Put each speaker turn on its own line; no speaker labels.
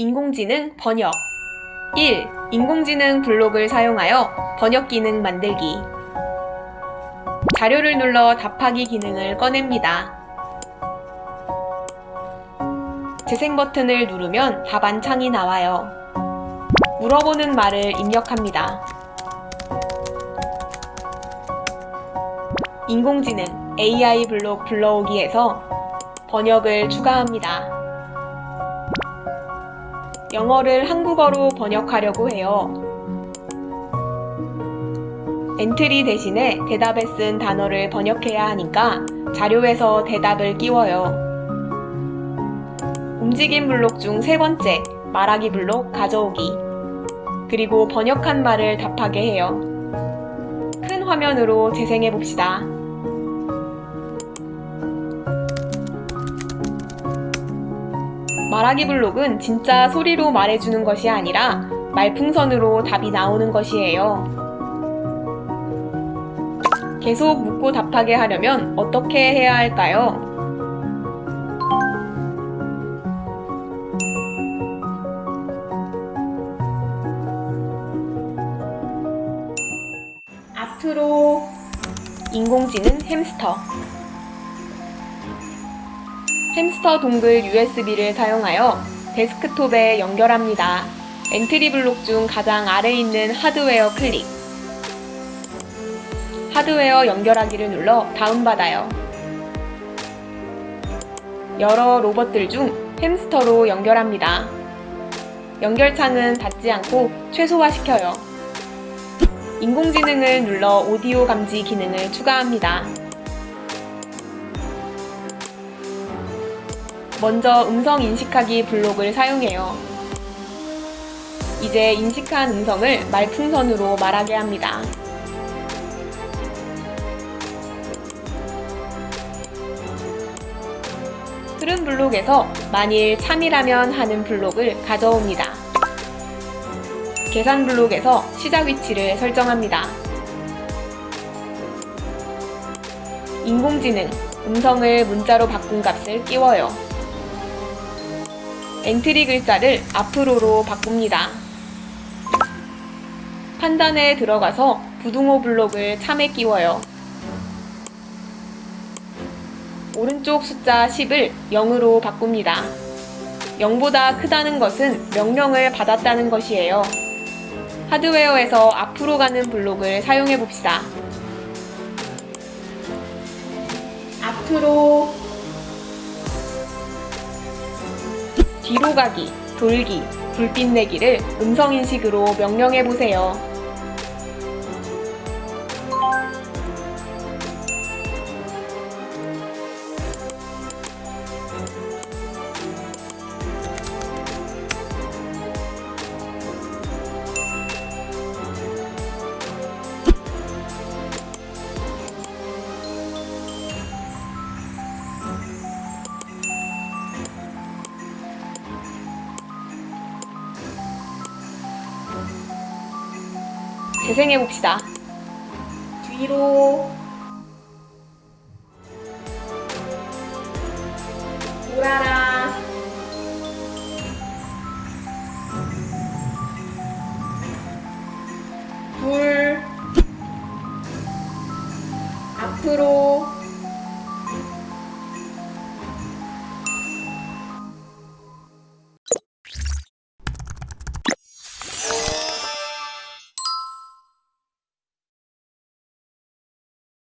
인공지능 번역 1. 인공지능 블록을 사용하여 번역 기능 만들기 자료를 눌러 답하기 기능을 꺼냅니다. 재생 버튼을 누르면 답안 창이 나와요. 물어보는 말을 입력합니다. 인공지능 AI 블록 불러오기에서 번역을 추가합니다. 영어를 한국어로 번역하려고 해요. 엔트리 대신에 대답에 쓴 단어를 번역해야 하니까 자료에서 대답을 끼워요. 움직임 블록 중 세 번째, 말하기 블록 가져오기. 그리고 번역한 말을 답하게 해요. 큰 화면으로 재생해 봅시다. 말하기 블록은 진짜 소리로 말해주는 것이 아니라 말풍선으로 답이 나오는 것이에요. 계속 묻고 답하게 하려면 어떻게 해야 할까요? 앞으로 인공지능 햄스터 햄스터 동글 USB를 사용하여 데스크톱에 연결합니다. 엔트리 블록 중 가장 아래에 있는 하드웨어 클릭. 하드웨어 연결하기를 눌러 다운받아요. 여러 로봇들 중 햄스터로 연결합니다. 연결창은 닫지 않고 최소화시켜요. 인공지능을 눌러 오디오 감지 기능을 추가합니다. 먼저 음성 인식하기 블록을 사용해요. 이제 인식한 음성을 말풍선으로 말하게 합니다. 흐름 블록에서 만일 참이라면 하는 블록을 가져옵니다. 계산 블록에서 시작 위치를 설정합니다. 인공지능, 음성을 문자로 바꾼 값을 끼워요. 엔트리 글자를 앞으로로 바꿉니다. 판단에 들어가서 부등호 블록을 참에 끼워요. 오른쪽 숫자 10을 0으로 바꿉니다. 0보다 크다는 것은 명령을 받았다는 것이에요. 하드웨어에서 앞으로 가는 블록을 사용해 봅시다. 앞으로 뒤로 가기, 돌기, 불빛 내기를 음성 인식으로 명령해 보세요. 재생해 봅시다. 뒤로 돌아라. 둘 앞으로